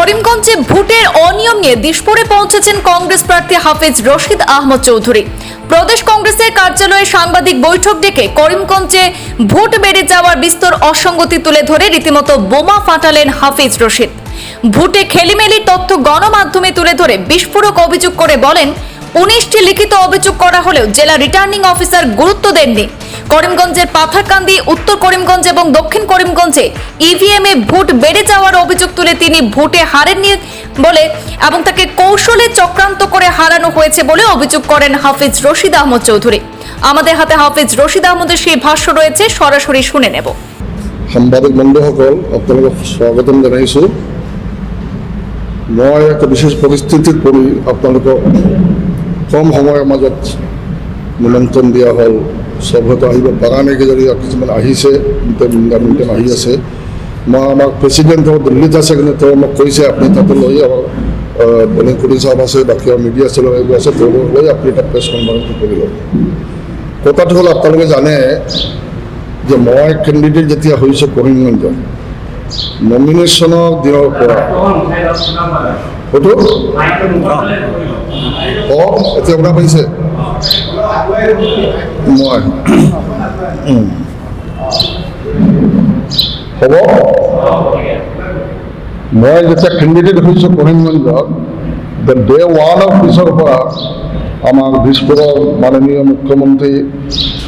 করিমগঞ্জে ভোটের অনিয়ম নিয়ে দিশপুরে পৌঁছেছেন কংগ্রেস প্রার্থী হাফিজ রশিদ আহমদ চৌধুরী। প্রদেশ কংগ্রেসের কার্যালয়ে সাংবাদিক বৈঠক ডেকে করিমগঞ্জে ভোট বেড়ে যাওয়ার বিস্তর অসঙ্গতি তুলে ধরে রীতিমতো বোমা ফাটালেন হাফিজ রশিদ। ভোটে খেলিমেলি তথ্য গণমাধ্যমে তুলে ধরে বিস্ফোরক অভিযোগ করে বলেন উনিশটি লিখিত অভিযোগ করা হলেও জেলা রিটার্নিং অফিসার গুরুত্ব দেননি। করিমগঞ্জের পাথারকান্দি, উত্তর করিমগঞ্জ এবং দক্ষিণ করিমগঞ্জে ইভিএম এ ভোট বেড়ে যাওয়ার অভিযোগ তুলে তিনি ভোটে হারেননি বলে এবং তাকে কৌশলে চক্রান্ত করে হারানো হয়েছে বলে অভিযোগ করেন হাফিজ রশিদ আহমদ চৌধুরী। আমাদের হাতে হাফিজ রশিদ আহমদের সেই ভাষ্য রয়েছে, সরাসরি শুনে নেব। সাংবাদিক বন্ধুসকল আপোনালোকক স্বাগতম জনাইছোঁ। মই এটা বিশেষ পৰিস্থিতিত পৰি আপোনালোকক কম সময়ৰ মাজত নিমন্ত্ৰণ দিয়া হ'ল। চব হয়তো আহিব পৰা নাই কিজানি কিছুমান আহিছে মিটাৰ আহি আছে। মই আমাক প্ৰেচিডেণ্ট তেওঁ দিল্লীত আছে কিন্তু তেওঁ মোক কৈছে, আপুনি তাতে লৈ আমাৰ বেলেগ কুটি চাহাব আছে, বাকী আৰু মিডিয়া চেনেল এইবোৰ আছে তেওঁলোকক লৈ আপুনি এটা প্ৰেছ কনফাৰেঞ্চটো কৰি ল'ব কথাটো হ'ল, আপোনালোকে জানে যে মই কেণ্ডিডেট যেতিয়া হৈছোঁ, কৰিমগঞ্জত নমিনেশ্যনৰ দিনৰ পৰা হয়তো অঁ এতিয়া শুনা পাইছে। মই। হ'ব? মই যেতিয়া কেণ্ডিডেট হৈছোঁ কৰিমগঞ্জত ডে ওৱানৰ পিছৰ পৰা আমাৰ দিছপুৰৰ মাননীয় মুখ্যমন্ত্ৰী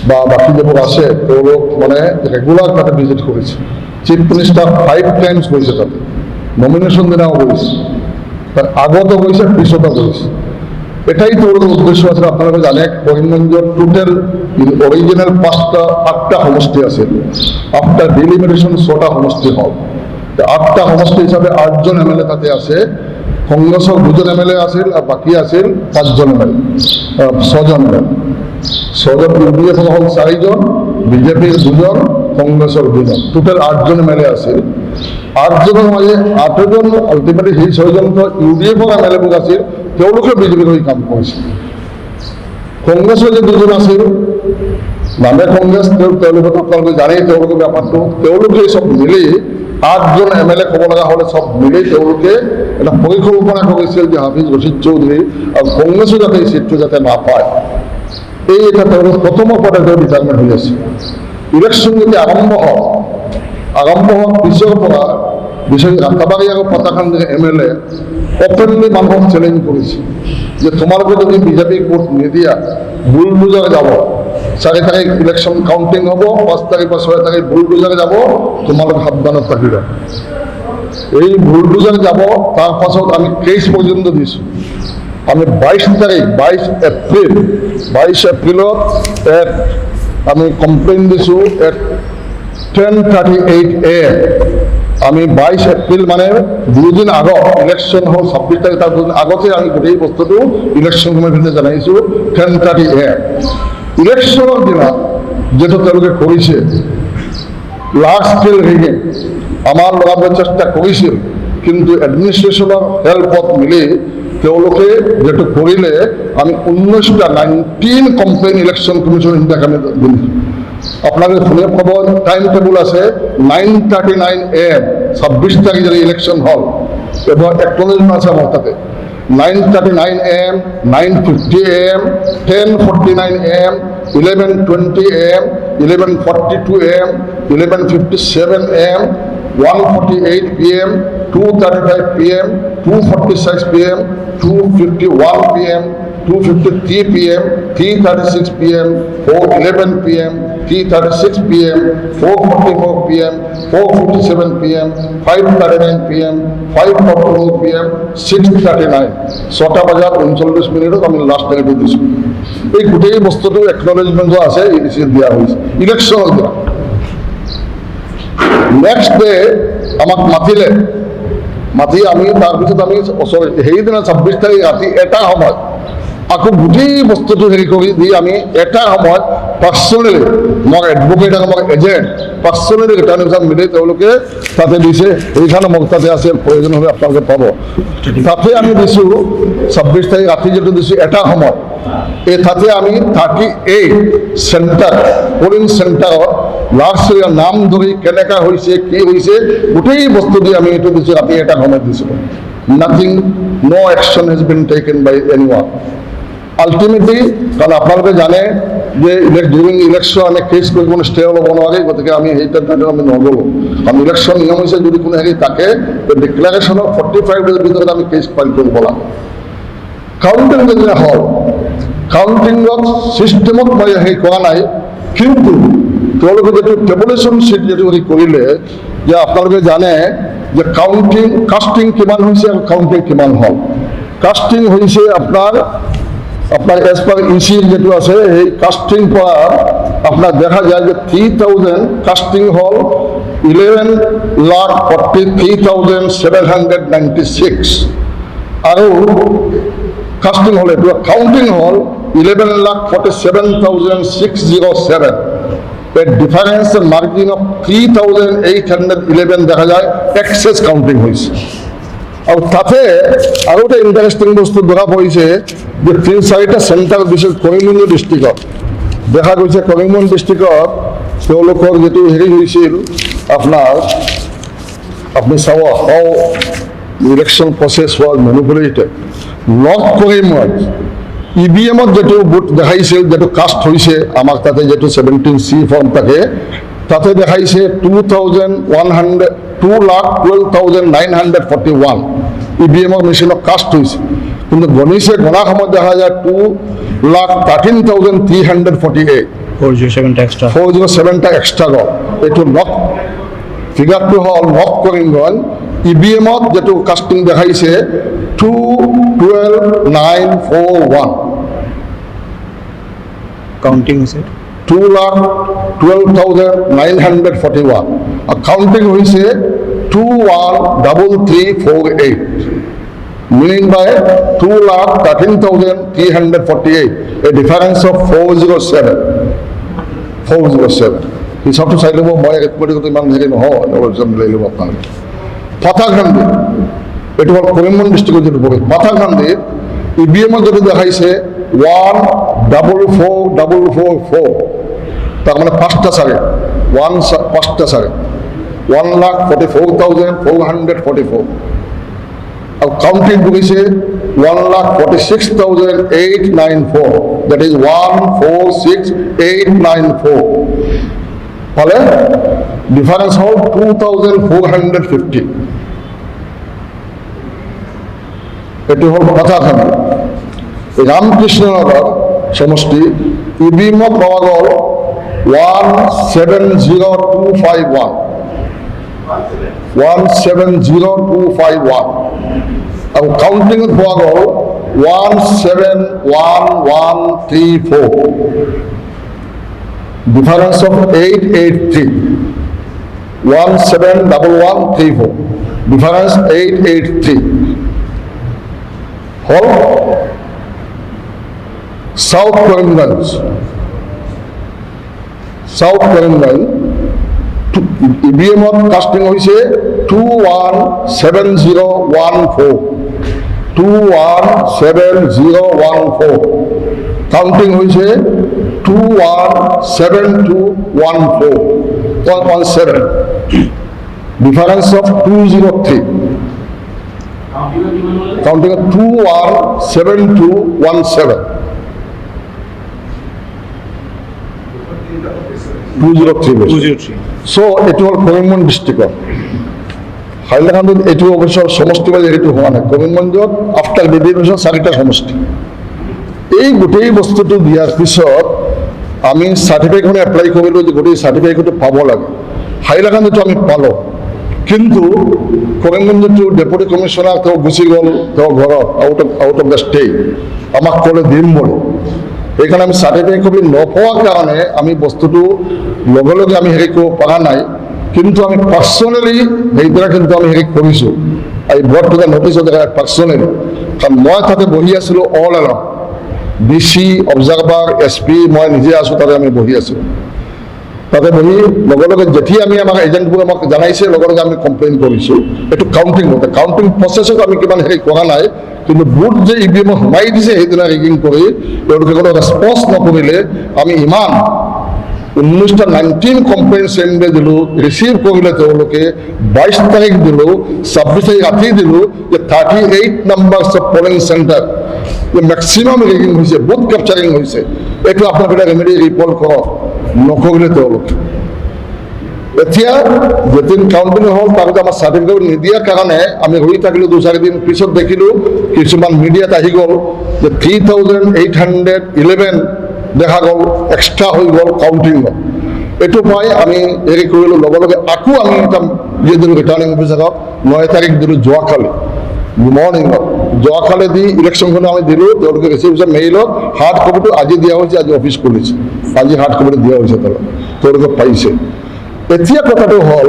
বা বাকী যিবোৰ আছে তেওঁলোক মানে ৰেগুলাৰ তাতে ভিজিট কৰিছে। চিফ মিনিষ্টাৰ ফাইভ টাইমছ গৈছে তাতে। নমিনেশ্যন দিনাও গৈছে। তার আগতো গৈছে পিছতো গৈছে এটাই তেওঁলোকৰ উদ্দেশ্য আছিল আপোনালোকে জানে কৰিমগঞ্জৰ টোটেল অৰিজিনেল পাঁচটা, আটটা সমষ্টি আছিল আফটাৰ ডিলিমিটেশ্যন ছটা সমষ্টি হ'ল আটটা সমষ্টি হিচাপে আঠজন এম এল এ তাতে আছে। কংগ্ৰেছৰ দুজন এম এল এ আছিল আর বাকি আছিল পাঁচজন এম এল ছজন এম এল ছজন ইউ ডি এফৰ হ'ল চাৰিজন, বিজেপিৰ দুজন কংগ্ৰেছৰ দুজন। টোটেল আঠজন এম এল এ আছিল আঠজনৰ মাজে আঠজন আল্টিমেটলি সেই ছয়জনটো ইউ ডি এফৰ এম এল এবোৰ আছিল তেওঁলোকে বিজেপিৰ হৈ কাম কৰিছিল কংগ্ৰেছৰ যে দুজন আছিল নামে কংগ্ৰেছ, তেওঁ তেওঁলোকক আপোনালোকে জানেই তেওঁলোকে চব মিলি আঠজন এম এল এ ক'ব লগা হ'লে চব মিলি তেওঁলোকে এটা পৰিকল্পনা কৰিছিল যে হাফিজ ৰচিদ চৌধুৰী আৰু কংগ্ৰেছো যাতে এই চিটটো যাতে নাপায়। এই এটা তেওঁলোক প্ৰথমৰ পৰা তেওঁ ৰিটায়াৰমেণ্ট হৈ আছে। ইলেকশ্যন যেতিয়া আৰম্ভ হ'ল আৰম্ভ হোৱাৰ পিছৰ পৰা বিশেষ ৰাতাবাৰী আৰু Patharkandi M L A openly মানুহক চেলেঞ্জ কৰিছে যে তোমালোকে যদি বিজেপিক ভোট নিদিয়া বুলডোজাৰ যাব। চাৰি তাৰিখ ইলেকশ্যন কাউণ্টিং হ'ব, পাঁচ তাৰিখ বা ছয় তাৰিখ বুলডোজাৰ যাব, তোমালোক সাৱধানত থাকিবা। এই বুলডোজাৰ যাব, তাৰ পাছত আমি কেইছ পৰ্যন্ত দিছোঁ। আমি বাইছ তাৰিখ বাইছ এপ্ৰিল বাইছ এপ্ৰিলত এক আমি কমপ্লেইন দিছোঁ, এক টেন থাৰ্টি এইট এ আমি বাইছ এপ্ৰিল মানে দুদিন আগত ইলেকশ্যন হ'ল ছাব্বিছ তাৰিখ, তাৰ দুদিন আগতে আমি গোটেই বস্তুটো ইলেকশ্যন কমিশ্যনে জনাইছোঁ টেন থাৰ্টি এ ইলেকশ্যনৰ দিনা যিটো তেওঁলোকে কৰিছে লাৰ্জ স্কেল ৰিগিং আমাৰ লগাবলৈ চেষ্টা কৰিছিল, কিন্তু এডমিনিষ্ট্ৰেশ্যনৰ হেল্পত মিলি তেওঁলোকে যিটো কৰিলে, আমি ঊনৈছটা নাইনটিন কমপ্লেইন ইলেকশ্যন কমিশ্যন ইণ্ডিয়াক আমি দিলোঁ আপোনালোকে শুনি পাব টাইম টেবুল আছে nine thirty nine A M ছাব্বিছ তাৰিখ যদি ইলেকশ্যন হ'ল এবাৰ একচল্লিছ আছে আমার তাতে nine thirty nine M nine fifty M ten forty nine M eleven twenty M eleven forty two M eleven fifty seven M one forty eight P M two thirty five P M two forty six P M two fifty one P M 2:53 p.m., 3:36 p.m., 4:11 p.m., 3:36 p.m., 4:44 p.m., 4:57 p.m., 5:39 p.m., 5:44 p.m., 6:39 ছটা বজাত ঊনচল্লিছ মিনিটত আমি last delivery দিছোঁ এই গোটেই বস্তুটো একনলেজমেণ্টো আছে E D দিয়া হৈছে ইলেকশ্যনৰ দিনা নেক্সট ডে আমাক মাতিলে মাতি আমি তাৰপিছত আমি ওচৰ সেইদিনা ছাব্বিছ তাৰিখ ৰাতি এটা সময়ত আকৌ গোটেই বস্তুটো হেৰি কৰি দি আমি এটা সময়ত পাৰ্চনেলি মোক এডভকেট আৰু মোক এজেণ্ট পাৰ্চনেলি ৰিটাৰ্নিং চাম মিলি তেওঁলোকে তাতে দিছে। সেইকাৰণে মোক তাতে আছে, প্ৰয়োজন হ'লে আপোনালোকে পাব। তাতে আমি দিছোঁ, ছাব্বিছ তাৰিখ ৰাতি যিটো দিছোঁ, এটা সময়ত। এই তাতে আমি থাৰ্টি এইট চেণ্টাৰ পলিং চেণ্টাৰত ছোৱালীৰ নাম ধৰি কেনেকা হৈছে, কি হৈছে, গোটেই বস্তু দি আমি এইটো দিছোঁ, ৰাতি এটা সময়ত দিছিলোঁ nothing no' action has been taken by any ওৱান আল্টিমেটলি কাৰণ আপোনালোকে জানে যে ডিউৰিং ইলেকশ্যন আমি কেছ কৰিব ষ্টে ল'ব নোৱাৰে গতিকে আমি সেইটো কাৰণে আমি নগ'লোঁ কাৰণ ইলেকশ্যন নিয়ম হৈছে যদি কোনো হেৰি থাকে ডিক্লাৰেশ্যনৰ ফৰ্টি ফাইভ ডেজ ভিতৰত আমি কেছ ফাইল কৰিব লাগে কাউণ্টিং যেনে হ'ল কাউণ্টিঙত ছিষ্টেমত মই হেৰি কৰা নাই, কিন্তু তেওঁলোকে যিটো টেবুলেশ্যন শ্বীট যিটো হেৰি কৰিলে যে আপোনালোকে জানে যে কাউণ্টিং কাষ্টিং কিমান হৈছে আৰু কাউণ্টিং কিমান হ'ল কাষ্টিং হৈছে আপোনাৰ আপনার এজ পার ইসির যেটো আছে, এই কাস্টিং পৰা আপনার দেখা যায় যে থ্রি থাউজেন্ড কাস্টিং হল eleven lakh forty three thousand seven hundred ninety six আৰু কাস্টিং হল এইটো কাউন্টিং হল eleven lakh forty seven thousand six zero seven এর difference margin of three thousand eight hundred eleven দেখা যায় এক্সেস কাউন্টিং হয়েছে। আৰু তাতে আৰু এটা ইণ্টাৰেষ্টিং বস্তু ধৰা পৰিছে যে তিনি চাৰিটা চেণ্টাৰ বিশেষ কৰিমগঞ্জ ডিষ্ট্ৰিক্টত দেখা গৈছে কৰিমগঞ্জ ডিষ্ট্ৰিক্টত তেওঁলোকৰ যিটো হেৰি হৈছিল, আপোনাৰ, আপুনি চাব how election process was manipulated log Karimganj E V এমত যিটো বুথ দেখাইছিল, যিটো কাষ্ট হৈছে আমাক তাতে যিটো ছেভেণ্টিন চি ফৰ্ম থাকে, তাতে দেখাইছে two thousand one hundred two lakh twelve thousand nine hundred forty one E V এমৰ মেচিনত কাষ্ট হৈছে। কিন্তু গণিছে গণা সময়ত দেখা যায় two lakh thirteen thousand three hundred forty eight four zero সেভেনটা extra four zero' ছেভেনটা এক্সট্ৰা গ'ল এইটো লক ফিগাৰটো হ'ল লক কৰিমগঞ্জ ই ভি এমত যিটো কাষ্টিং দেখাইছে two twelve nine four one counting হয়েছে two lakh twelve thousand nine hundred forty one আৰু কাউণ্টিং হৈছে two one double three four eight meaning by 2 lakh 13,348, a difference of 407. 407. হিচাপটো চাই ল'ব মই একপৰিগত ইমান হেৰি নহয় মিলাই ল'ব আপোনালোকে পাথাকান্দি এইটো হ'ল কৰিমগঞ্জ ডিষ্ট্ৰিক্টৰ যিটো পৰে পাথাকান্দি ই ভি এমত যদি দেখাইছে one double four double four four তাৰমানে পাঁচটা চাগে ওৱান পাঁচটা চাগে one lakh forty four thousand four hundred forty four আৰু কাউণ্টিং কৰিছে one lakh forty six thousand eight nine four that is one four six eight nine four পালে difference হ'ল two thousand four hundred fifty এইটো হ'ল কথাখানি ৰামকৃষ্ণনগৰ সমষ্টি ই V এমত পোৱা গ'ল one seven zero' two five one one seven zero' two five one আৰু কাউণ্টিঙত পোৱা গ'ল one seven one one three four difference of eight eight three one seven double one three four difference eight eight three হ'ল south Karimganj south Karimganj E V এমত casting হৈছে two one seven zero' one four two one seven zero' one four counting হৈছে two one seven two one four one one seven difference of two zero' three counting two one seven two one seven two zero' three two zero three so' এইটো হ'ল কৰিমগঞ্জ ডিষ্ট্ৰিক্টত হাইলাকান্দিত এইটো অৱশ্য সমষ্টিবাদী সেইটো হোৱা নাই। কৰিমগঞ্জত আফটাৰ ডিভিজন চাৰিটা সমষ্টি। এই গোটেই বস্তুটো দিয়াৰ পিছত আমি চাৰ্টিফিকেটখন এপ্লাই কৰিলোঁ যে গোটেই চাৰ্টিফিকেটটো পাব লাগে। হাইলাকান্দিটো আমি পালোঁ। কিন্তু কৰিমগঞ্জতো ডেপুটি কমিশ্যনাৰ তেওঁ গুচি গ'ল তেওঁ ঘৰত out of out of the state আমাক ক'লে দিম বুলি। সেইকাৰণে আমি চাৰ্টিফিকেট কপি নোপোৱাৰ কাৰণে আমি বস্তুটো লগে লগে আমি হেৰি কৰিব পৰা নাই, কিন্তু আমি পাৰ্চনেলি সেইবিলাক কিন্তু আমি হেৰি কৰিছোঁ। এই brought to the notice of the personally কাৰণ মই তাতে বহি আছিলোঁ all along D C observer S P মই নিজে আছোঁ, তাতে আমি বহি আছোঁ। তাতে বহি লগে লগে যেতিয়াই আমি আমাক এজেণ্টবোৰে আমাক জনাইছে, লগে লগে আমি কমপ্লেইন কৰিছোঁ। এইটো কাউণ্টিং মতে কাউণ্টিং প্ৰচেছত আমি কিমান হেৰি কৰা নাই, কিন্তু বুথ যে ই ভি এমত সোমাই দিছে, সেইদিনা ৰেগিং কৰি তেওঁলোকে কোনো ৰেচপন্স নকৰিলে, আমি ইমান ঊনৈছটা নাইনটিন কমপ্লেইন চেণ্ডে দিলোঁ ৰিচিভ কৰিলে তেওঁলোকে, বাইছ তাৰিখ দিলোঁ, ছাব্বিছ তাৰিখ ৰাতি দিলোঁ যে thirty eight number of polling centre maximum rigging হৈছে বুথ কেপচাৰিং হৈছে। এইটো আপোনালোকে ৰেমেডি ৰিপৰ্ট কৰক। নকৰিলে তেওঁলোকে। এতিয়া যেদিন কাউণ্টিং হ'ল তাৰপিছত আমাৰ চাৰ্টিফিকেট নিদিয়াৰ কাৰণে আমি ৰৈ থাকিলোঁ দুই চাৰিদিন পিছত দেখিলোঁ, কিছুমান মিডিয়াত আহি গ'ল যে three thousand eight hundred eleven দেখা গ'ল এক্সট্ৰা হৈ গ'ল কাউণ্টিঙত এইটো পাই আমি হেৰি কৰিলোঁ লগে লগে। আকৌ আমি এটা দিলোঁ ৰিটাৰ্ণিং অফিচাৰক নয় তাৰিখ দিলোঁ যোৱাকালি। মৰ্ণিঙত যোৱাকালি ইলেকশ্যনখন আমি দিলোঁ তেওঁলোকে ৰিচিপ্টছন মেইলত হাৰ্ড কপিটো আজি দিয়া হৈছে আজি অফিচ খুলিছে। আজি হাৰ্ড কপিটো দিয়া হৈছে তেওঁলোকে তেওঁলোকে পাইছে। এতিয়া কথাটো হ'ল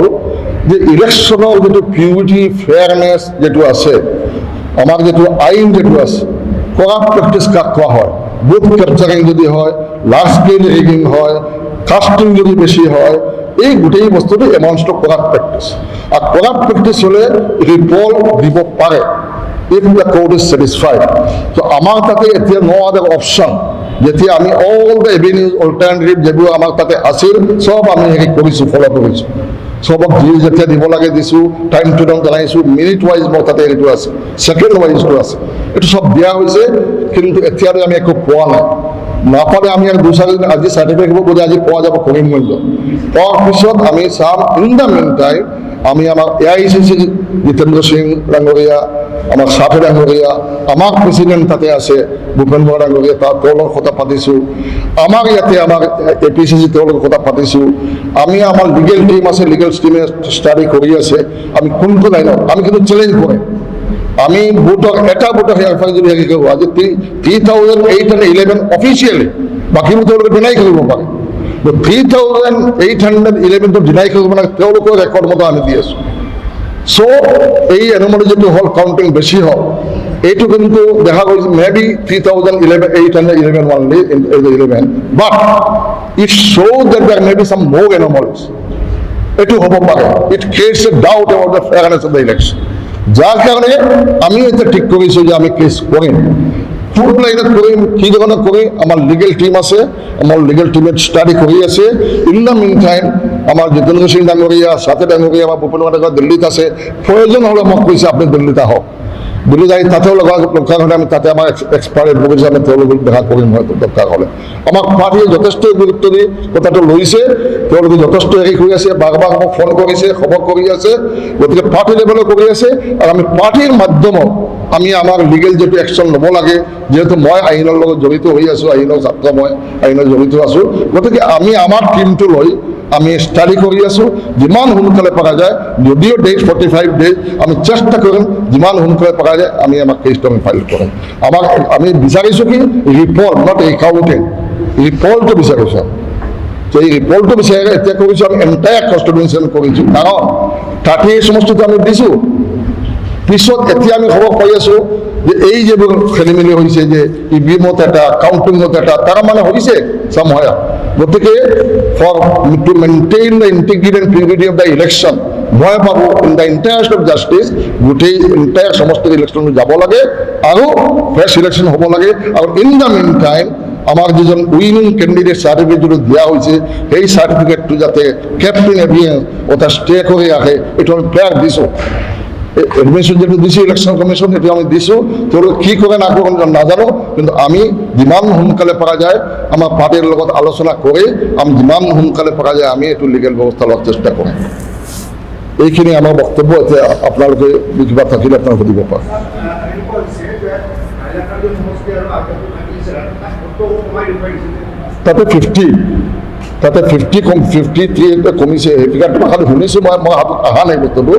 যে ইলেকশ্যনৰ যিটো পিউৰিটি ফেয়াৰনেছ যিটো আছে, আমাৰ যিটো আইন যিটো আছে কৰাপ্ট প্ৰেক্টিছ কাক কোৱা হয়? বুথ কেপচাৰিং যদি হয় লাষ্ট স্কেল ৰেগিং হয় কাষ্টিং যদি বেছি হয়, এই গোটেই বস্তুটো এমাউণ্টছ টু কৰাপ্ট প্ৰেক্টিছ আৰু কৰাপ্ট প্ৰেক্টিছ হ'লে ৰিপৰ্ট দিব পাৰে। If the court is satisfied. So আমাৰ তাতে এতিয়া no other option. যেতিয়া আমি all the avenues, alternative যিবোৰ আমাৰ তাতে আছিল, চব আমি হেৰি কৰিছোঁ ফ'ল' কৰিছোঁ চবক যি যেতিয়া দিব লাগে দিছোঁ টাইম টু টাইম জনাইছোঁ মিনিট ৱাইজ মোৰ তাতে এইটো আছে ছেকেণ্ড ৱাইজটো আছে এইটো চব দিয়া হৈছে, কিন্তু এতিয়ালৈ আমি একো পোৱা নাই নাপালে আমি আৰু দুই আজি চাৰ্টিফিকেট হ'ব আজি পোৱা যাব কৰিমগঞ্জ পোৱাৰ পিছত আমি চাম ইন দ্য মেইন টাইম আমি আমাৰ A I C C Jitendra Singh ডাঙৰীয়া আমাৰ চাফে ডাঙৰীয়া আমাৰ প্ৰেচিডেণ্ট তাতে আছে ভূপেন বৰা ডাঙৰীয়া তাত তেওঁলোকৰ কথা পাতিছোঁ। আমাৰ ইয়াতে আমাৰ এ পি চি চি তেওঁলোকৰ কথা পাতিছোঁ। আমি আমাৰ লিগেল টিম আছে লিগেল টিমে ষ্টাডি কৰি আছে। আমি কোনটো লাইনত, আমি কিন্তু চেলেঞ্জ কৰিম আমি বুটক এটা বুটক হেয়াৰফাৰ যদি হেৰি কৰোঁ আজি three thousand eight hundred eleven officially বাকীবোৰ তেওঁলোকে ডিনাই কৰিব পাৰে। হাণ্ড্ৰেড ইলেভেনটো ডিনাই কৰিব মানে তেওঁলোকৰ ৰেকৰ্ড মতে আমি দি আছোঁ চ' এই এনোমলি যিটো হ'ল কাউণ্টিং বেছি হ'ল এইটো কিন্তু দেখা গৈছে may be three thousand eleven eight hundred eleven only eleven but it show' that there may be some more anomalies এইটো হ'ব পাৰে it creates a doubt about the fairness of the election যাৰ কাৰণে আমি এতিয়া ঠিক কৰিছোঁ যে আমি কেছ কৰিম ফুল লাইনত কৰিম কি ধৰণে কৰিম আমাৰ লিগেল টিম আছে আমাৰ লিগেল টিমে ষ্টাডি কৰি আছে। ইন দ্য মিন টাইম আমাৰ জিতেন্দ্ৰ সিং ডাঙৰীয়া সাথে ডাঙৰীয়া বা ভূপেন ডাঙৰীয়া দিল্লীত আছে। প্ৰয়োজন হ'লে মোক কৈছে আপুনি দিল্লীত আহক দিল্লী যাই তাতেও লগা দৰকাৰ হ'লে আমি তাতে আমাৰ এক্সপাৰ্ট এডভকেচি আমি তেওঁলোকক দেখা কৰিম হয়তো দৰকাৰ হ'লে। আমাক পাৰ্টীয়ে যথেষ্ট গুৰুত্ব দি, কথাটো লৈছে তেওঁলোকে যথেষ্ট হেৰি কৰি আছে বাৰ বাৰ মোক ফোন কৰিছে, খবৰ কৰি আছে, গতিকে পাৰ্টি লেভেলত কৰি আছে, আৰু আমি পাৰ্টীৰ মাধ্যমত আমি আমাৰ লিগেল যিটো একশ্যন ল'ব লাগে, যিহেতু মই আইনৰ লগত জড়িত হৈ আছোঁ আইনৰ ছাত্ৰ মই আইনত জড়িত আছোঁ, গতিকে আমি আমাৰ টীমটো লৈ আমি ষ্টাডি কৰি আছোঁ, যিমান সোনকালে পৰা যায়, যদিও ডেট ফৰ্টি ফাইভ ডেজ আমি চেষ্টা কৰিম, যিমান সোনকালে পৰা যায়, আমি আমাৰ কেছটো আমি ফাইল কৰিম। আমাক, আমি বিচাৰিছোঁ কি ৰিপৰ্ট নট একাউণ্টিং ৰিপৰ্টটো বিচাৰিছোঁ। এই ৰিপৰ্টটো বিচাৰি এতিয়া কৰিছোঁ, আমি এণ্টায়াৰ কনষ্টিটুৱেঞ্চি কৰিছোঁ। কাৰণ থাৰ্টি এই সমষ্টিটো আমি দিছোঁ। পিছত এতিয়া আমি খবৰ পাই আছোঁ যে এই যিবোৰ খেলি মেলি হৈছে যে ই ভি এমত এটা, কাউণ্টিঙত এটা, তাৰ মানে হৈছে চামহয়া গতিকে for to maintain the integrity and purity of the election মই ভাবোঁ in the interest of justice গোটেই ইণ্টায়াৰ সমষ্টিৰ ইলেকশ্যন যাব লাগে আৰু ফ্ৰেছ ইলেকশ্যন হ'ব লাগে। আৰু ইন দ্য মেইন টাইম আমাৰ যিজন উইনিং কেণ্ডিডেট চাৰ্টিফিকেট যিটো দিয়া হৈছে, সেই চাৰ্টিফিকেটটো যাতে কেপ্টেইন এভিয়েন্স অৰ্থাৎ ষ্টে কৰি ৰাখে এইটো আমি প্ৰেয়াৰ দিছোঁ এডমিশ্যন যেটো দিছে ইলেকশ্যন কমিশ্যন সেইটো আমি দিছোঁ তেওঁলোকে কি কৰে নকৰে নাজানো কিন্তু আমি যিমান সোনকালে পৰা যায় আমাৰ পাৰ্টীৰ লগত আলোচনা কৰি আমি যিমান সোনকালে পৰা যায়, আমি এইটো লিগেল ব্যৱস্থা লোৱাৰ চেষ্টা কৰিম এইখিনি আমাৰ বক্তব্য এতিয়া আপোনালোকে কিবা থাকিলে আপোনালোকে সুধিব পাৰে তাতে ফিফটি তাতে ফিফটি ফিফটি থ্ৰী কমিছে। সেই ফিগাৰটো খালি শুনিছোঁ, মই মই অহা নাই বস্তুটো।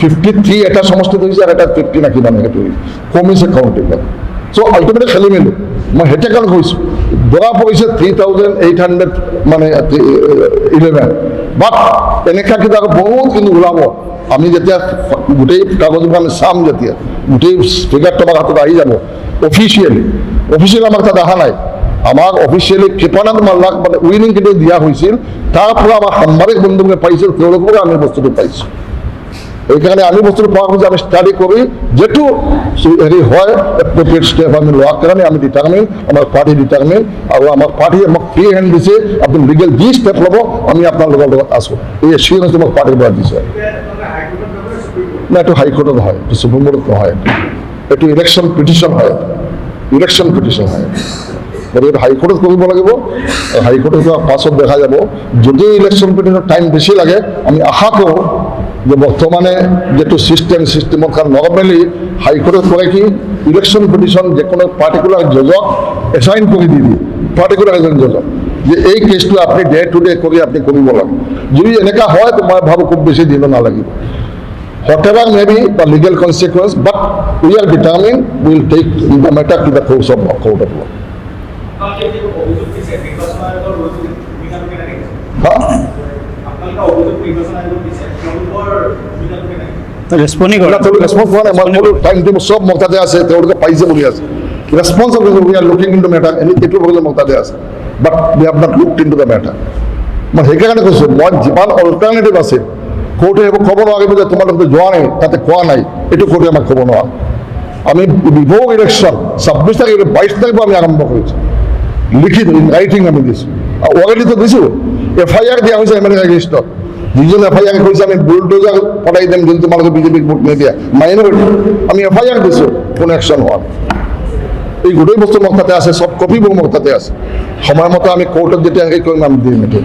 ফিফটি থ্ৰী এটা সমষ্টিত হৈছে আৰু এটা ফিফটি না কিমান সেইটো। কমিছে কাউণ্টিঙত চ' আল্টিমেটলি খেলি মেলি। মই সেইটো কাৰণে কৈছোঁ। ধৰা পৰিছে থ্ৰী থাউজেণ্ড এইট হাণ্ড্ৰেড মানে ইলেভেন বাট এনেকুৱা কিবা বহুত কিন্তু ওলাব। আমি যেতিয়া গোটেই আমি চাম যেতিয়া, গোটেই ফিগাৰটো আমাৰ হাতত আহি যাব। অফিচিয়েলি অফিচিয়েলি আমাক তাত অহা নাই। আমাক অফিচিয়েলি কৃপানন্দ মাল্লাক মানে উইনিং কিন্তু দিয়া হৈছিল, তাৰ পৰা আমাৰ সাংবাদিক বন্ধুকে পাইছোঁ তেওঁলোকৰ আমি বস্তুটো পাইছোঁ। এইকাৰণে আমি বস্তুটো পোৱাৰ পিছত আমি ষ্টাডি কৰি, যিটো হেৰি হয় এপ্ৰপ্ৰিয়েট ষ্টেপ আমি লোৱাৰ কাৰণে আমি ডিটাৰমিন আমাৰ পাৰ্টি ডিটাৰমিন আৰু আমাৰ পাৰ্টিয়ে আমাক ফ্ৰী হেণ্ড দিছে, আপুনি লিগেল যি ষ্টেপ ল'ব, আমি আপোনালোকৰ লগত আছোঁ। এই এচিউৰেঞ্চটো আমাক পাৰ্টিৰ পৰা দিছে। না, এইটো হাইকোৰ্টত নহয়, এইটো সুপ্ৰিম কোৰ্টত নহয়। এইটো ইলেকশ্যন পিটিশ্যন হয়। ইলেকশ্যন পিটিশ্যন হয়। গতিকে এইটো হাইকোৰ্টত কৰিব লাগিব হাইকোৰ্টত যোৱাৰ পাছত দেখা যাব। যদি ইলেকশ্যন পিটিশ্যন টাইম বেছি লাগে আমি আশা কৰোঁ যে বৰ্তমানে যিটো ছিষ্টেম ছিষ্টেমৰ কাৰণ নৰ্মেলি হাইকোৰ্টত কৰে কি ইলেকশ্যন পিটিশ্যন যিকোনো পাৰ্টিকুলাৰ জজক এছাইন কৰি দি দিয়ে পাৰ্টিকুলাৰ এজন জজক যে এই কেছটো আপুনি ডে টু ডে কৰি আপুনি কৰিব লাগে যদি এনেকুৱা হয় তো মই ভাবোঁ খুব বেছি দিনো নালাগিব। Whatever may be the legal consequence, but we are determined, we will take the matter to the course of court of. কৰা ৰেছপন্স কৰা নাই টাইম টেবুল চব মোৰ আছে তেওঁলোকে পাইছে বুলি আছে। এইটো তাতে আছে। বাট মই সেইকাৰণে কৈছোঁ মই যিমান অল্টাৰনেটিভ আছে কোৰ্টে সেইবোৰ ক'ব নোৱাৰিব যে তোমালোকে যোৱা নাই তাতে কোৱা নাই এইটো কোৰ্টে আমাক ক'ব নোৱাৰে। আমি বিভোগ ইলেকশ্যন ছাব্বিছ তাৰিখ বাইছ তাৰিখৰ পৰা আমি আৰম্ভ কৰিছোঁ। লিখিত ৰাইটিং আমি দিছোঁ। অলৰেডিতো দিছোঁ এফ আই আৰ দিয়া হৈছে এম এল যিজন এফ আই কৈছে আমি বুলডোজাৰ পঠাই দিম যদি তোমালোকে বিজেপিক ভোট নিদিয়া মাইনৰিটি আমি এফ আই আৰ দিছোঁ কোনো একশ্যন হোৱা নাই। এই গোটেই বস্তু মোৰ তাতে আছে চব কপিবোৰ মোৰ তাতে আছে। সময়মতে আমি কোৰ্টত যেতিয়া হেৰি কৰিম আমি দিম এইটো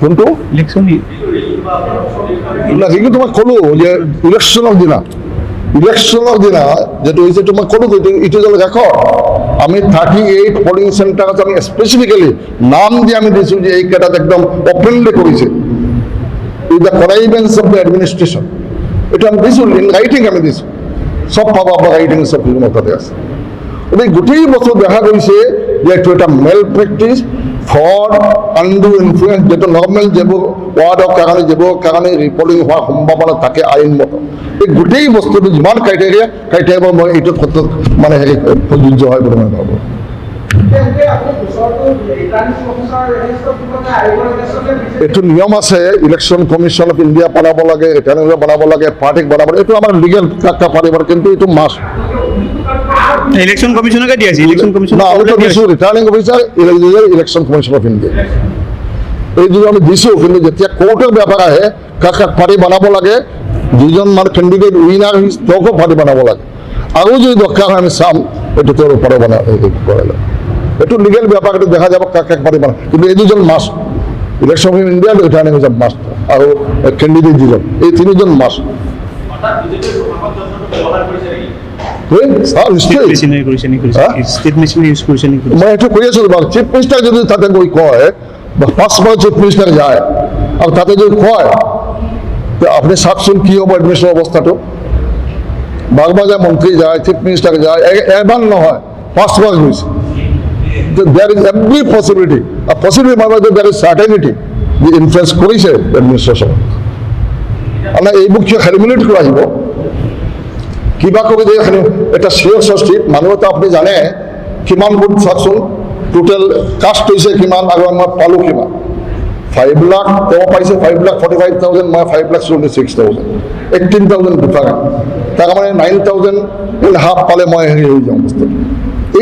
কোনটো? না, কিন্তু তোমাক ক'লো যে ইলেকশ্যনৰ দিনা ইলেকশ্যনৰ দিনা যিটো হৈছে তোমাক ক'লো এইটো ইটো যে ৰেকৰ্ড আমি থাৰ্টি এইট পলিং চেণ্টাৰত আমি স্পেচিফিকেলি নাম দি আমি দিছোঁ যে এইকেইটাত একদম অপেনলি কৰিছে। With the connivance of the administration এইটো আমি দিছোঁ ইন ৰাইটিং আমি দিছোঁ। চব পাব আপোনাৰ ৰাইটিং চব মোৰ তাতে আছে। গোটেই বস্তু দেখা গৈছে যে এইটো এটা malpractice fraud undue influence যিটো নৰ্মেল যিবোৰ ৱাৰ্ডৰ কাৰণে যিবোৰ কাৰণে ৰিপৰ্টিং হোৱাৰ সম্ভাৱনা থাকে আইনমত এই গোটেই বস্তুটো যিমান ক্ৰাইটেৰিয়া ক্ৰাইটেৰিয়া মই এইটো ক্ষেত্ৰত মানে হেৰি প্ৰযোজ্য হয় বুলি মই ভাবোঁ। এইটো নিয়ম আছে ইলেকশ্যন কমিশ্যন অফ ইণ্ডিয়া বনাব লাগে ৰিটাৰ্ণিং বনাব লাগে পাৰ্টিক বনাব লাগে এইটো আমাৰ লিগেল কাকা পাৰিব কিন্তু এইটো মাছ ইলেকশ্যন কমিশ্যনকে দিয়া আছে ইলেকশ্যন কমিশ্যন না আমিতো দিছোঁ returning officer election commission of India এই দুজন আমি দিছোঁ কিন্তু যেতিয়া কোৰ্টৰ ব্যাপাৰ আহে কাক কাক পাৰ্টি বনাব লাগে যিজন মানে কেণ্ডিডেট উইনাৰ তেওঁকো পাৰ্টি বনাব লাগে। আৰু যদি হয় আমি চাম এইটো তেওঁৰ ওপৰত বনাই কৰালে এইটো লিগেল ব্যাপাৰ এইটো দেখা যাব কাক কাক পাৰ্টি বনাব কিন্তু এই দুজন মাছ election of India returning officer মাছ আৰু কেণ্ডিডেট যিজন এই তিনিজন মাছ যদি তাতে গৈ কয় বা পাঁচবাৰ চিফ মিনিষ্টাৰ যায় আৰু তাতে যদি কয় আপুনি চাওকচোন কি হ'ব এডমিশ্যন অৱস্থাটো বাৰ বাৰ যায় মন্ত্ৰী যায় চিফ মিনিষ্টাৰ যায় এ- এবাৰ নহয় পাঁচবাৰ গৈছে there is every possibility possibility মানে দেয়াৰ ইজ চাৰ্টেনিটি যে মানে এইবোৰ কিয় খেলি মেলিত আহিব কিবা কৰি দিয়ে এটা চিয়ৰ ষষ্ঠীত মানুহ এটা আপুনি জানে, কিমান ভোট চাওকচোন টোটেল কাষ্ট হৈছে কিমান আৰু মই পালোঁ কিমান? ফাইভ লাখ তেওঁ পাইছে five lakh forty five thousand মই five lakh twenty six thousand eighteen thousand different তাৰ মানে নাইন থাউজেণ্ড ইন হাফ পালে মই হেৰি হৈ যাওঁ বস্তুটো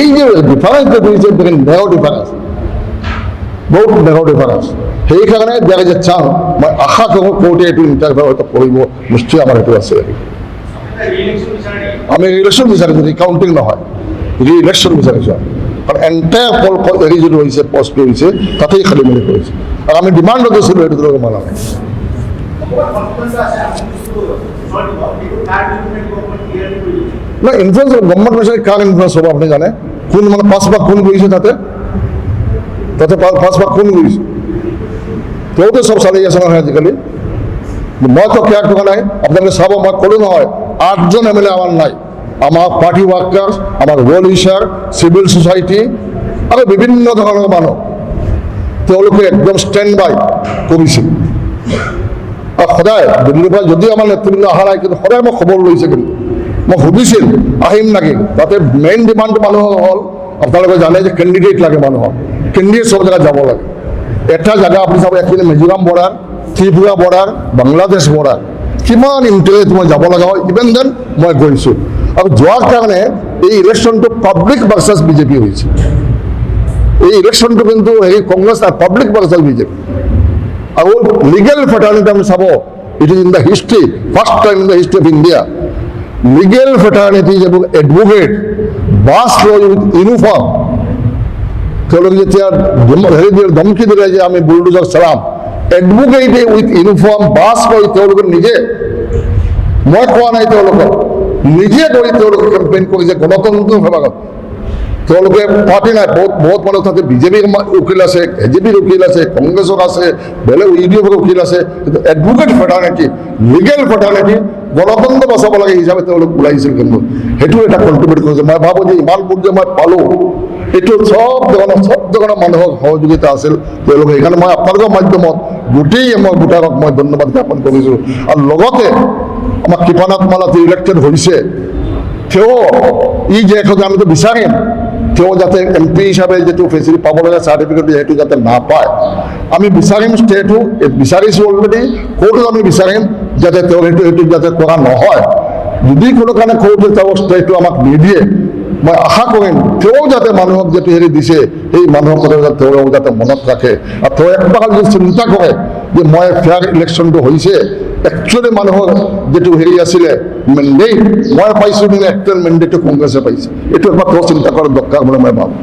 এই যে ডিফাৰেঞ্চ যে কৰিছে ভেৰি নেৰ ডিফাৰেঞ্চ বহুত নেৰ ডিফাৰেঞ্চ সেইকাৰণে ইজ এ চান্স মই আশা কৰোঁ কোৰ্টে এইটো ইণ্টাৰভিউ হয়তো কৰিব নিশ্চয় আমাৰ এইটো আছে। আমি ইলেকশ্যন বিচাৰিছোঁ ৰিকাউণ্টিং নহয় ৰি ইলেকশ্যন বিচাৰিছোঁ আমি কাৰণ এণ্টায়াৰ পল হেৰি যিটো হৈছে পষ্টটো হৈছে, তাতেই খেলি মেলি কৰিছে আৰু আমি ডিমাণ্ডো দিছিলোঁ সেইটো তেওঁলোকে মানা নাই না ইনফ্লুৱেঞ্চ গভৰ্ণমেণ্ট কৈছে কাৰ ইনফ্লুৱেঞ্চ হ'ব, আপুনি জানে? কোন মানে পাঁচ ভাগ কোন কৰিছে তাতে? তাতে পাঁচ ভাগ কোন কৰিছে? তেওঁতো চব চালি আছে নহয় আজিকালি। মইতো কেয়াৰ থকা নাই আপোনালোকে চাব, মই ক'লো নহয় আঠজন এম এল এ আমাৰ নাই পাৰ্টি ৱাৰ্কাৰ আমাৰ ৱেল উইচাৰ চিভিল ছ'চাইটি আৰু বিভিন্ন ধৰণৰ মানুহ তেওঁলোকে একদম ষ্টেণ্ড বাই কৰিছিল আৰু সদায় দিল্লীৰ পৰা যদিও আমাৰ নেতৃবৃন্দ অহা নাই, কিন্তু সদায় মই খবৰ লৈছে কিন্তু। মই সুধিছিল, আহিম নেকি? তাতে মেইন ডিমাণ্ডটো মানুহৰ হ'ল। আপোনালোকে জানে যে কেণ্ডিডেট লাগে মানুহক কেণ্ডিডেট চব জেগাত যাব লাগে। এটা জেগা আপুনি চাব actually Mizoram border Tripura border Bangladesh border কিমান ইণ্টাৰেষ্ট মই যাব লগা হয় ইভেন দেন মই গৈছোঁ। আৰু যোৱাৰ কাৰণে এই ইলেকশ্যনটো পাব্লিক ভাৰ্চাছ বিজেপি হৈছে। এই ইলেকশ্যনটো কিন্তু হেৰি কংগ্ৰেছ নাই পাব্লিক ভাৰ্চাছ বিজেপি আৰু লিগেল ফেটাৰ্নিটি আমি চাব it is in the history first time in the history of India legal fraternity যিবোৰ এডভোকেট বাছ লৈ উইথ ইউনিফৰ্ম তেওঁলোকে যেতিয়া ধম- হেৰি দিলে ধমকি দিলে যে আমি বুলডোজাৰ চলাম। এডভোকেটে উইথ ইউনিফৰ্ম বাছ লৈ তেওঁলোকে নিজে মই কোৱা নাই তেওঁলোকক নিজে গৈ তেওঁলোকে কেম্পেইন কৰিছে গণতন্ত্ৰ বিভাগত তেওঁলোকে পাৰ্টি নাই বহুত বহুত মানুহ তাতে বিজেপিৰ উকিল আছে এ জি পিৰ উকিল আছে কংগ্ৰেছৰ আছে বেলেগ ইউ ডি এফৰ উকিল আছে কিন্তু এডভোকেট ফেটাৰ্নিটি লিগেল ফেটাৰ্নিটি গণতন্ত্ৰ বচাব লাগে হিচাপে তেওঁলোক ওলাইছিল কিন্তু সেইটো এটা কণ্ট্ৰিবিউট কৰিছে মই ভাবোঁ যে ইমানবোৰ যে মই পালোঁ এইটো চব ধৰণৰ চব ধৰণৰ মানুহৰ সহযোগিতা আছিল। তেওঁলোকে সেইকাৰণে মই আপোনালোকৰ মাধ্যমত গোটেই মই ভোটাৰক মই ধন্যবাদ জ্ঞাপন কৰিছোঁ। আৰু লগতে আমাৰ কৃপানাথ মালা ইলেক্টেড হৈছে, তেওঁ ই যে এখন আমিতো বিচাৰিম, তেওঁ যাতে এম পি হিচাপে যিটো ফেচিলিটি পাব লাগে চাৰ্টিফিকেট সেইটো যাতে নাপায়। আমি বিচাৰিম ষ্টেটো বিচাৰিছোঁ অলৰেডি কোৰ্টত আমি বিচাৰিম যাতে তেওঁ সেইটো সেইটো যাতে কৰা নহয়। যদি কোনো কাৰণে কোৰ্টে তেওঁ ষ্টেটো আমাক নিদিয়ে আশা কৰিম, তেওঁ যাতে মানুহক যিটো হেৰি দিছে, সেই মানুহৰ কথা তেওঁ যাতে মনত ৰাখে। আৰু তেওঁ একবাৰ যদি চিন্তা কৰে যে মই ফেয়াৰ ইলেকশ্যনটো হৈছে একচুৱেলি মানুহৰ যিটো হেৰি আছিলে মেণ্ডেট মই পাইছোঁ নে একচুৱেল মেণ্ডেটটো কংগ্ৰেছে পাইছে। এইটো একবাৰ তেওঁ চিন্তা কৰাৰ দৰকাৰ বুলি মই ভাবোঁ।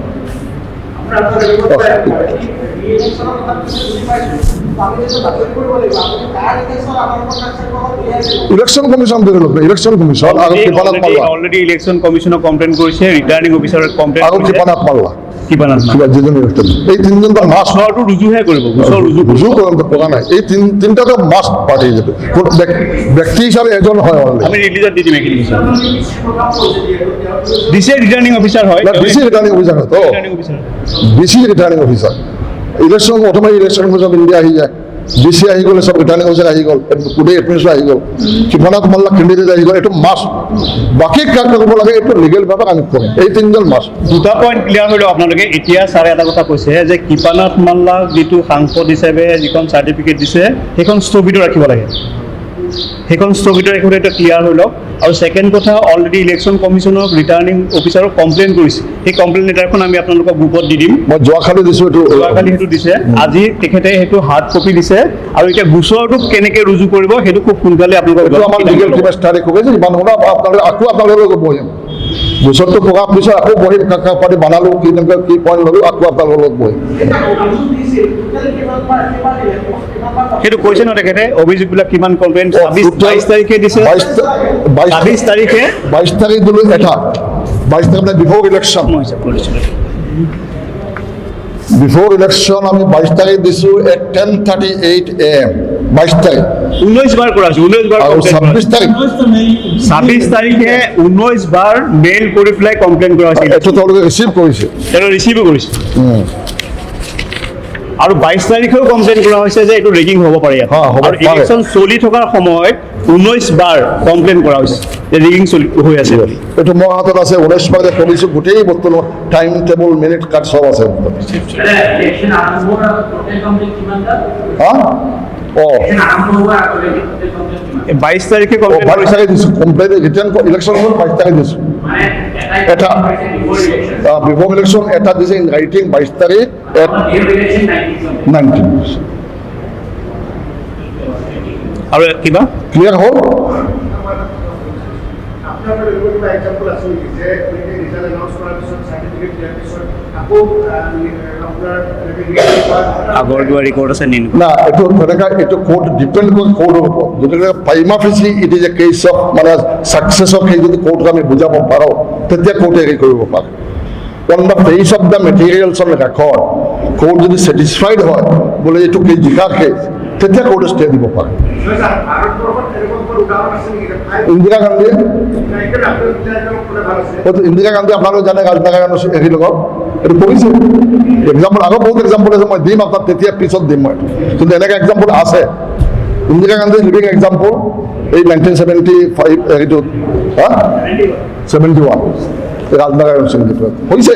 ইলেকশ্যন কমিশন ইলেকশ্যন কমিশ্যন আৰু কৃপানাথ মাল্লা অলৰেডি ইলেকশ্যন কমিশ্যনক কমপ্লেইন কৰিছে ৰিটাৰ্ণিং অফিচাৰক কমপ্লেন কৰিছে কৃপানাথ মাল্লা এই তিনিজন গোচৰটো ৰুজুহে কৰিব গোচৰ ৰুজু কৰিব। বুজো কৰন্ত নাই এই তিন পাৰ্টি যিটো কোনো ব্যক্তি হিচাপে এজন হয় অলৰেডি আমি ৰিলিজত দি দিম এইখিনি গোচৰ দিছে ৰিটাৰ্ণিং অফিচাৰ হয়। ডিচি ৰিটাৰ্ণিং অফিচাৰ হয় তো। DC returning officer. ইলেকশ্যন প্ৰথমে ইলেকশ্যন কমিশ্যন অফ ইণ্ডিয়া আহি যায়। ডিচি আহি গ'ল, চব ৰিটাৰ্ণিং অফিচাৰ আহি গ'ল গোটেই এডমিনিষ্ট্ৰেশ্যন আহি গ'ল। কৃপনাথ মাল্লা কেণ্ডিডেট আহি গ'ল, এইটো মাষ্ট বাকী কাক কৰিব লাগে, এইটো লিগেলভাৱে আমি কৰিম এই তিনিজন মাষ্ট দুটা পইণ্ট ক্লিয়াৰ হৈ লওক আপোনালোকে। এতিয়া ছাৰে এটা কথা কৈছে যে কৃপানাথ মাল্লাক যিটো সাংসদ হিচাপে যিখন চাৰ্টিফিকেট দিছে, সেইখন স্থগিত ৰাখিব লাগে। সেইখন স্থগিত ৰাখিবলৈ এতিয়া ক্লিয়াৰ হৈ লওক। আৰু ছেকেণ্ড কথা অলৰেডি ইলেকশ্যন কমিশ্যনক ৰিটাৰ্ণিং অফিচাৰক কমপ্লেইন কৰিছে। সেই কমপ্লেইন লেটাৰখন আমি আপোনালোকক গ্ৰুপত দি দিম। মই যোৱাকালি দিছোঁ এইটো। যোৱাকালি সেইটো দিছে। আজি তেখেতে সেইটো হাৰ্ড কপি দিছে। আৰু এতিয়া গোচৰটো কেনেকৈ ৰুজু কৰিব সেইটো খুব সোনকালে আপোনালোকক গোচৰটো প্ৰকাশ পিছত আকৌ বহিম কাকা পাতি বনালোঁ কি তেনেকুৱা কি পইণ্ট ল'লোঁ আকৌ আপোনালোকৰ লগত বহিম সেইটো কৈছে ন তেখেতে অভিযোগবিলাক কিমান কমপ্লেইন ছাব্বিছ বাইছ তাৰিখে দিছে। ছাব্বিছ তাৰিখে বাইছ তাৰিখ দিলোঁ এটা। বাইছ তাৰিখ মানে বিফৰ ইলেকশ্যন বিফৰ ইলেকশ্যন আমি বাইছ তাৰিখ দিছোঁ at ten thirty eight A M বাইছ তাৰিখ। ঊনৈছ বাৰ কৰা হৈছে ঊনৈছ বাৰ ছাব্বিছ তাৰিখ। হৈছে। ছাব্বিছ তাৰিখে ঊনৈছ বাৰ মেইল কৰি পেলাই কমপ্লেইন কৰা হৈছিল। এইটো তেওঁলোকে ৰিচিভ কৰিছে। তেওঁ ৰিচিভো কৰিছে। আৰু বাইছ তাৰিখেও কমপ্লেইন কৰা হৈছে যে এইটো ৰেগিং হ'ব পাৰে হা, হ'ব আৰু ইলেকশ্যন চলি থকাৰ সময়ত ঊনৈছ বাৰ কমপ্লেইন কৰা হৈছে যে ৰেগিং চলি হৈ আছে। এইটো মোৰ হাতত আছে ঊনৈছ বাৰে কৰিছোঁ গোটেই বস্তু টাইম টেবুল মিনিট কাৰ্ড চব আছে। তাৰিখে অঁ কমপ্লেইন বাইছ কৰিছে তাৰিখ দিছোঁ কমপ্লেইন ৰিটাৰ্ণ ইলেকশ্যন হ'ল বাইছ তাৰিখ দিছোঁ মানে এটা বিফৰ ইলেকশ্যন এটা দিছে ইন ৰাইটিং বাইছ তাৰিখ এট ডিউ নাইনটিন নাইনটিন আৰু কিবা ক্লিয়াৰ হ'ল? আপোনাৰ পৰা এনেকুৱা আছে আছে নি? এইটো তেনেকা ডিপেণ্ড কৰে কোৰ্টৰ ওপৰত যদি পাইমা ইট এ কেছ অফ মানে ছাকচেছক সেই যদি কোৰ্টক আমি বুজাব পাৰোঁ, তেতিয়া কোৰ্টে হেৰি কৰিব পাৰে। On the of the materials on record court যদি ছেটিছফাইড হয়, বোলে এইটো কেছ জিকা কেছ তেতিয়া কোৰ্টে ষ্টে দিব পাৰে। এনেকুৱা ইন্দিৰা হয়তো ইন্দিৰা গান্ধী আপোনালোকে জানে গান্ধী হেৰি লগত। এইটো কৰিছে এক্সাম্পল আগৰ বহুত এক্সাম্পল আছে, মই দিম আপোনাক, তেতিয়া পিছত দিম মই। কিন্তু এনেকৈ এক্সাম্পল আছে। ইন্দিৰা গান্ধী লিভিং এক্সাম্পল এই নাইনটিন ছেভেণ্টি ফাইভ হেৰিটো হ্যাঁ সেভেন্টি ওৱান হৈছে?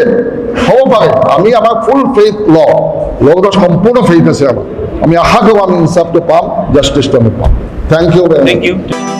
হ'ব পাৰে। আমি আমাৰ ফুল ফেইথ ল লগত সম্পূৰ্ণ ফেইথ আছে আমাৰ। আমি আশা করব আমি ইনসাফটা পাম জাস্টিসটা আমি পাম থ্যাংক ইউ থ্যাংক you.